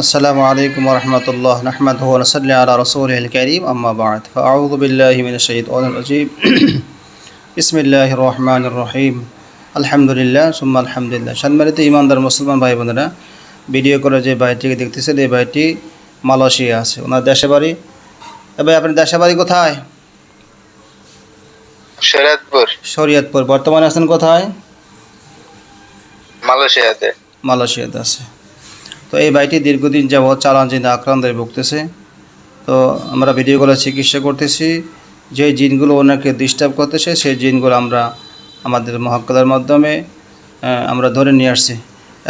আসসালামু আলাইকুম রহমতুল্লাহ রহমদ সাল্লি আলা রসুল করিম আম্মাবাদ আউদুবিল্লাহমিন শহীদ আজিব ইসমিল্লাহ রহমান রহিম। আলহামদুলিল্লাহ সুম্মা আলহামদুলিল্লাহ। সানমারিতে ইমানদার মুসলমান ভাই বোনেরা ভিডিও করে যে ভাইটিকে দেখতেছেন এই ভাইটি মালয়েশিয়া আছে। ওনার দেশে বাড়ি? এবার আপনার দেশে বাড়ি কোথায়? শরিয়তপুর। শরিয়তপুর। বর্তমানে আছেন কোথায়? মালয়েশিয়াতে। মালয়েশিয়াতে আছে। তো এই ভাইটি দীর্ঘদিন যাবৎ চালানজিনে আক্রান্ত হয়ে ভুগতেছে। তো আমরা ভিডিও করে চিকিৎসা করতেছি। যে জিনগুলো ওনাকে ডিস্টার্ব করতেছে সেই জিনগুলো আমরা আমাদের মহাক্কাদের মাধ্যমে আমরা ধরে নিয়ে আসছি।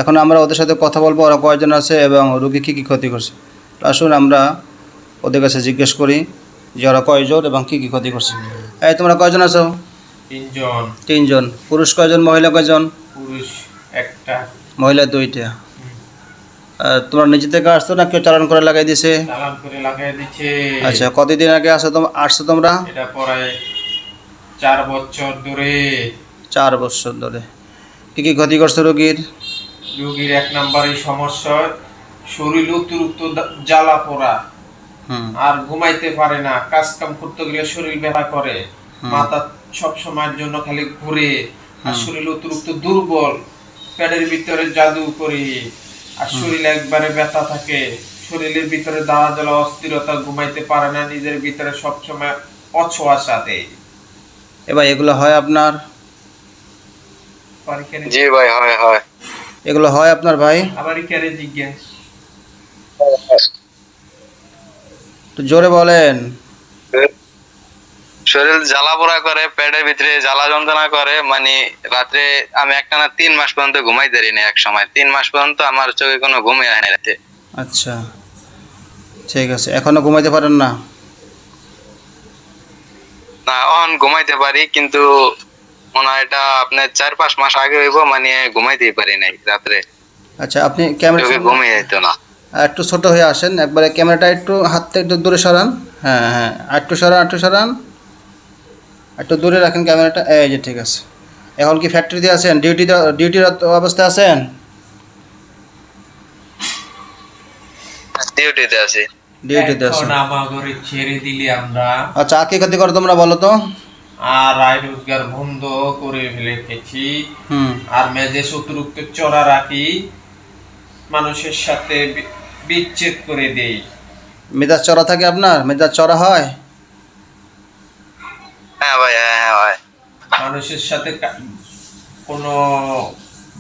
এখন আমরা ওদের সাথে কথা বলব ওরা কয়জন আছে এবং রুগী কী কী ক্ষতি করছে। আসুন আমরা ওদের কাছে জিজ্ঞেস করি যে ওরা কয়জন এবং কী কী ক্ষতি করছে। এই তোমরা কয়জন আছো? তিনজন। তিনজন। পুরুষ কয়জন মহিলা কয়জন? পুরুষ একটা। মহিলা দুইটা। তোমরা নিজে থেকে আসছো না কেউ চালান করে লাগাই দিছে? চালান করে লাগাই দিচ্ছে। আচ্ছা কতদিন আগে আসো তোমরা আসছো তোমরা? এটা চার বছর ধরে। চার বছর ধরে। কী কী ক্ষতি করছ রোগীর? রোগীর এক সমস্যা শরীর অতিরিক্ত জ্বালা পোড়া। আর ঘুমাইতে পারে না কাজ কাম করতে গেলে শরীর ব্যথা করে। মাথা সব সময়ের জন্য খালি ঘুরে। আর শরীর অতিরিক্ত দুর্বল পেটের ভিতরে জাদু করে। আর শরীর একবারে ব্যথা থাকে শরীরের ভিতরে দাঁড়া জ্বালা অস্থিরতা ঘুমাইতে পারে না নিজের ভিতরে সব সময় অছোয়াশা দেয় এবার এগুলো হয় আপনার? জি ভাই হয় হয়। এগুলো হয় আপনার ভাই? আবার এখানে জিজ্ঞেস। তো জোরে বলেন। শরীর জ্বালা পোড়া করে পেটের ভিতরে জ্বালা যন্ত্রণা করে মানে রাত্রে আমি একটানা তিন মাস পর্যন্ত ঘুমাইতে পারি না এক সময়। তিন মাস পর্যন্ত আমার চোখে কোনো ঘুমই হয় না রাতে। আচ্ছা ঠিক আছে। এখনও ঘুমাইতে পারেন না? না অন ঘুমাইতে পারি কিন্তু মনে হয় এটা আপনার চার পাঁচ মাস আগে হইব মানে ঘুমাইতেই পারি নাই রাত্রে। আচ্ছা আপনি ক্যামেরা ঘুমিয়ে যেত না। একটু ছোট হয়ে আসেন একবারে ক্যামেরাটা একটু হাত থেকে একটু দূরে সরান। হ্যাঁ হ্যাঁ একটু সরান একটু সরান। একটু দূরে রাখেন ক্যামেরাটা। এই যে ঠিক আছে। এখন কি ফ্যাক্টরিতে আছেন? ডিউটি ডিউটির অবস্থায় আছেন? ডিউটিতে আছি। ডিউটিতে আছেন। ছেড়ে দিলে আমরা। আচ্ছা আর কি ক্ষতি করো তোমরা বলো তো? আর আয় রোজগার বন্ধ করে ফেলেছি। হুম। আর মেজেস অতিরিক্ত চড়া রাখি। মানুষের সাথে বিচ্ছেদ করে দেই। মেজাজ চড়া থাকে আপনার? মেজাজ চড়া হ্যাঁ ভাই হ্যাঁ হ্যাঁ ভাই মানুষের সাথে কোনো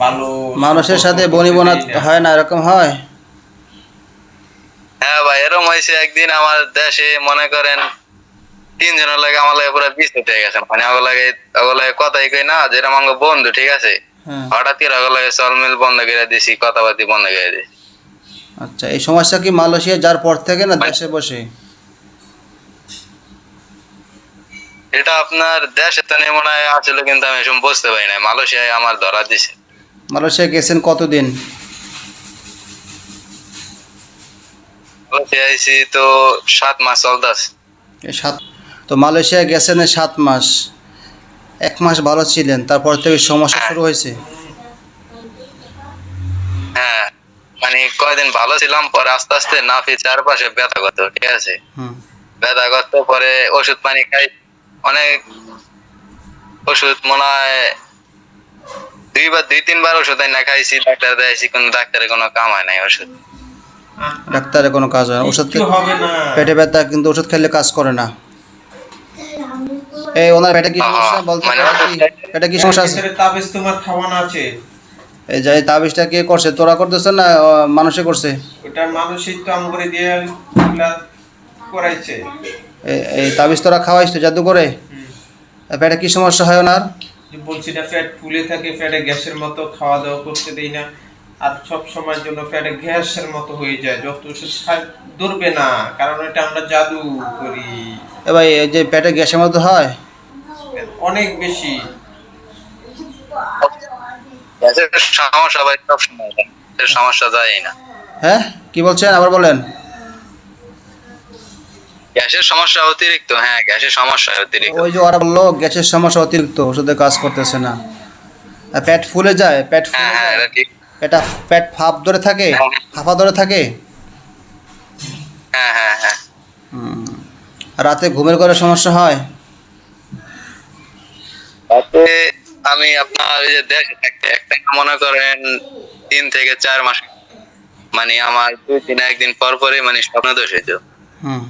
ভালো মানুষের সাথে বনিবনা। হয় না এরকম হয়? হ্যাঁ ভাই এরকম হয়েছে একদিন আমার দেশে মনে করেন তিনজনের লাগে আমার লাগে পুরো বিষ হয়ে গেছে। মানে ওগুলো লাগে লাগে কথাই কই না যেরকম আমার বন্ধু ঠিক আছে? হ্যাঁ। হঠাৎ করে ওগুলো লাগে চলমিল বন্ধ করে দিছি কথাবার্তি বন্ধ করে দিছি। আচ্ছা এই সমস্যা কি মালয়েশিয়া যার পর থেকে না দেশে বসে? এটা আপনার দেশে তো মনে হয় আসলে কিন্তু আমি এসব বুঝতে পারি না মালয়েশিয়ায় আমার ধরা দিছে। মালয়েশিয়া গেছেন কতদিন? মালয়েশিয়া আইছি তো সাত মাস চলতেছে সাত তো মালয়েশিয়া গেছেন সাত মাস। এক মাস ভালো ছিলেন তারপর থেকে সমস্যা শুরু হয়েছে? হ্যাঁ মানে কয়দিন ভালো ছিলাম পরে আস্তে আস্তে নাফি চারপাশে ব্যথা করতো ঠিক আছে? হুম। ব্যথা করতো পরে ওষুধ পানি খাই অনেক ওষুধ মনে হয় দুইবার দুই তিনবার ওষুধ না খাইছি ডাক্তার দেখাইছি কোনো ডাক্তারের কোনো কাম হয় নাই ওষুধ। ডাক্তারের কোনো কাজ হয় না। ওষুধ কিচ্ছু পেটে ব্যথা কিন্তু ওষুধ খেলে কাজ করে না। এই ওনার পেটে কি সমস্যা বলতে মানে পেটে কি সমস্যা আছে? তাবিজ তোমার খাওয়ানো আছে। এই যে তাবিজটা কে করছে? তোরা করতেছ না মানুষে করছে? ওটা মানুষই তো আম করে দিয়ে করাইছে। এই- তাবিজ তোরা খাওয়াইস তো জাদু করে হুম। পেটে কি সমস্যা হয় ওনার? বলছি না ফ্যাট ফুলে থাকে ফ্যাটে গ্যাসের মতো খাওয়া দাওয়া করতে দেই না। আর সব সময়ের জন্য ফ্যাটে গ্যাসের মতো হয়ে যায় যত ওষুধ খাই ধরবে না কারণ এটা আমরা জাদু করি। এবার এই যে পেটে গ্যাসের মতো হয়? অনেক বেশি। সমস্যা ভাই সব সময় হয়। সমস্যা যায় না। হ্যাঁ? কি বলছেন? আবার বলেন। গ্যাসের সমস্যা অতিরিক্ত হ্যাঁ গ্যাসের সমস্যা অতিরিক্ত। ওই যে ওরা বলল গ্যাসের সমস্যা অতিরিক্ত ওষুধে কাজ করতেছে না। পেট ফুলে যায় পেট হ্যাঁ ফুলে হ্যাঁ এটা ঠিক। পেটা পেট ফাপ ধরে থাকে হ্যাঁ। ফাঁপা ধরে থাকে? হ্যাঁ হ্যাঁ হ্যাঁ। রাতে ঘুমের করে সমস্যা হয়? রাতে আমি আপনার ওই যে দেশে থাকতে একটা মনে করেন তিন থেকে চার মাস মানে আমার দুই দিন একদিন পর পরে মানে স্বপ্ন দোষ হইতো। হুম।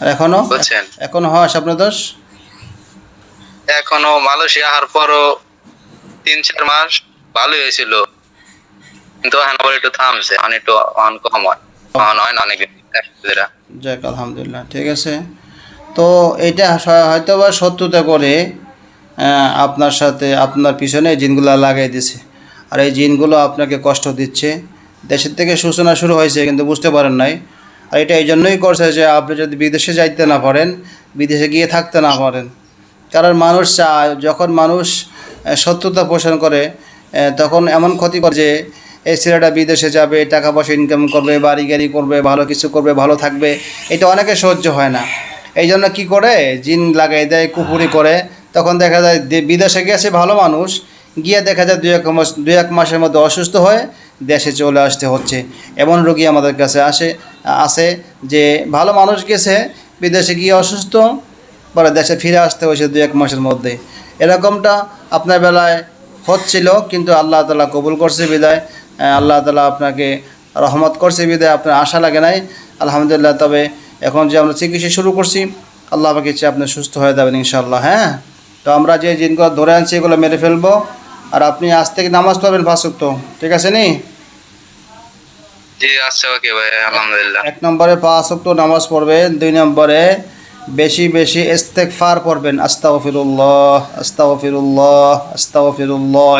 আর এখনও? বুঝছেন এখনও হয় স্বপ্ন দোষ এখনও মালয়েশিয়া আসার পরও তিন চার মাস ভালোই হয়েছিল। কিন্তু এখন আবার একটু থামছে এখন একটু অন কম হয়। অন হয় না অনেকদিন যাক আলহামদুলিল্লাহ ঠিক আছে। তো এটা হয়তো বা শত্রুতা করে আপনার সাথে আপনার পিছনে জিনগুলো লাগাই দিছে। আর এই জিনগুলো আপনাকে কষ্ট দিচ্ছে। দেশের থেকে সূচনা শুরু হয়েছে কিন্তু বুঝতে পারেন নাই। আর এটা এই জন্যই করছে যে আপনি যদি বিদেশে যাইতে না পারেন, বিদেশে গিয়ে থাকতে না পারেন। কারণ মানুষ চায়, যখন মানুষ শত্রুতা পোষণ করে তখন এমন ক্ষতি করে যে এই ছেলেটা বিদেশে যাবে টাকা পয়সা ইনকাম করবে, বাড়ি গাড়ি করবে, ভালো কিছু করবে, ভালো থাকবে, এটা অনেকে সহ্য হয় না। এই জন্য কী করে? জিন লাগাই দেয় কুপুরি করে। তখন দেখা যায় বিদেশে গেছে ভালো মানুষ, গিয়ে দেখা যায় দু এক মাস দু এক মাসের মধ্যে অসুস্থ হয়ে দেশে চলে আসতে হচ্ছে। এমন রোগী আমাদের কাছে আসে। আসে যে ভালো মানুষ গেছে, বিদেশে গিয়ে অসুস্থ, পরে দেশে ফিরে আসতে হয়েছে দু এক মাসের মধ্যে। এরকমটা আপনার বেলায় হচ্ছিল, কিন্তু আল্লাহ তালা কবুল করছে বিদায়। আল্লাহ তালা আপনাকে রহমত করছে বিদায়, আপনার আশা লাগে নাই। আলহামদুলিল্লাহ, তবে এখন যে আমরা চিকিৎসা শুরু করছি, আল্লাহ আমাকে ইচ্ছে আপনি সুস্থ হয়ে যাবেন ইনশাল্লাহ হ্যাঁ? তো আমরা যে জিনগুলো ধরে আনছি, এগুলো মেরে ফেলব। আর আপনি আজ থেকে নামাজ পড়বেন ফাঁসুক তো ঠিক আছে নি? আচ্ছা এক নম্বরে পাঁচ নামাজ পড়বেন, দুই নম্বরে বেশি বেশি পড়বেন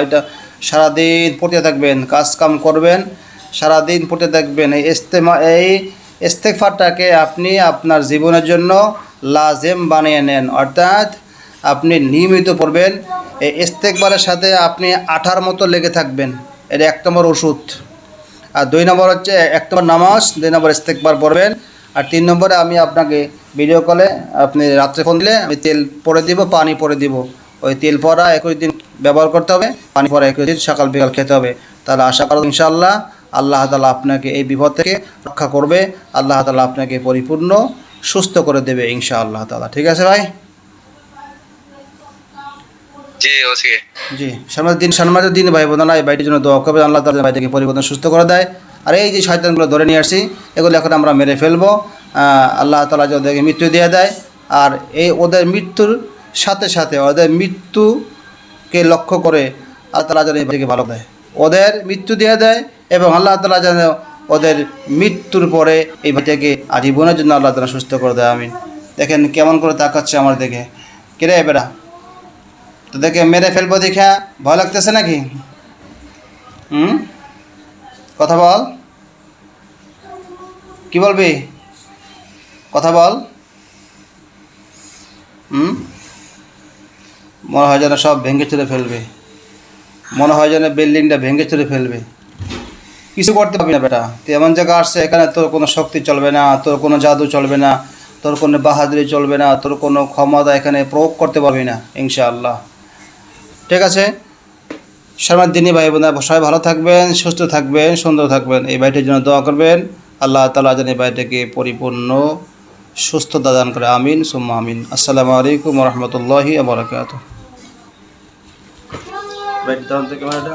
এটা সারাদিন পড়তে থাকবেন কাজ কাম করবেন, সারাদিন পড়তে থাকবেন, এই ইস্তেমা, এই ইস্তেকফারটাকে আপনি আপনার জীবনের জন্য লাজেম বানিয়ে নেন, অর্থাৎ আপনি নিয়মিত পড়বেন, এই ইস্তেকবারের সাথে আপনি আঠার মতো লেগে থাকবেন, এটা এক নম্বর ওষুধ। আর দুই নম্বর হচ্ছে এক নম্বর নামাজ, দুই নম্বর ইস্তেকবার পড়বেন। আর তিন নম্বরে আমি আপনাকে ভিডিও কলে আপনি রাত্রে ফোন দিলে আমি তেল পরে দিব, পানি পরে দিব। ওই তেল পরা একুশ দিন ব্যবহার করতে হবে, পানি পরা একুশ দিন সকাল বিকাল খেতে হবে। তাহলে আশা করো ইনশাআল্লাহ আল্লাহ তালা আপনাকে এই বিপদ থেকে রক্ষা করবে, আল্লাহ তালা আপনাকে পরিপূর্ণ, সুস্থ করে দেবে ইনশা আল্লাহ তালা ঠিক আছে ভাই? জি ওকে জি, সামনের দিন সামনের দিন ভাই বোনেরা এই বাড়িটির জন্য দোয়া করবে আল্লাহ তালা বাড়িটাকে পরিবর্তন সুস্থ করে দেয়। আর এই যে শয়তানগুলো ধরে নিয়ে আসছি, এগুলো এখন আমরা মেরে ফেলব। আল্লাহ তালা ওদেরকে মৃত্যু দিয়ে দেয়। আর এই ওদের মৃত্যুর সাথে সাথে ওদের মৃত্যুকে লক্ষ্য করে আল্লাহ তালা যেন বাড়িকে ভালো দেয়। ওদের মৃত্যু দিয়ে দেয় এবং আল্লাহ তালা যেন ওদের মৃত্যুর পরে এই বাড়িটাকে আজীবনের জন্য আল্লাহ তালা সুস্থ করে দেয় আমি দেখেন কেমন করে তাকাচ্ছে আমার দিকে। কিরে এবারা তোদেরকে মেরে ফেলব দেখা ভয় লাগতেছে নাকি? হুম? কথা বল। কি বলবি? কথা বল। হুম? মনে হয় যেন সব ভেঙে চুরে ফেলবে। মনে হয় যেন বিল্ডিংটা ভেঙে চুরে ফেলবে। কিছু করতে পারবি না বেটা। তুই এমন জায়গা আসছে, এখানে তোর কোনো শক্তি চলবে না, তোর কোনো জাদু চলবে না, তোর কোনো বাহাদুরি চলবে না, তোর কোনো ক্ষমতা এখানে প্রয়োগ করতে পারবি না, ইনশাআল্লাহ। ঠিক আছে? শর্মার দিনই ভাই বোনা সবাই ভালো থাকবেন সুস্থ থাকবেন সুন্দর থাকবেন। এই বাড়িটির জন্য দোয়া করবেন। আল্লাহ তালা যেন এই বাড়িটাকে পরিপূর্ণ সুস্থতা দান করে। আমিন সুম্মা আমিন। আসসালামু আলাইকুম রহমতুল্লাহি আবরাকাত ক্যামেরাটা।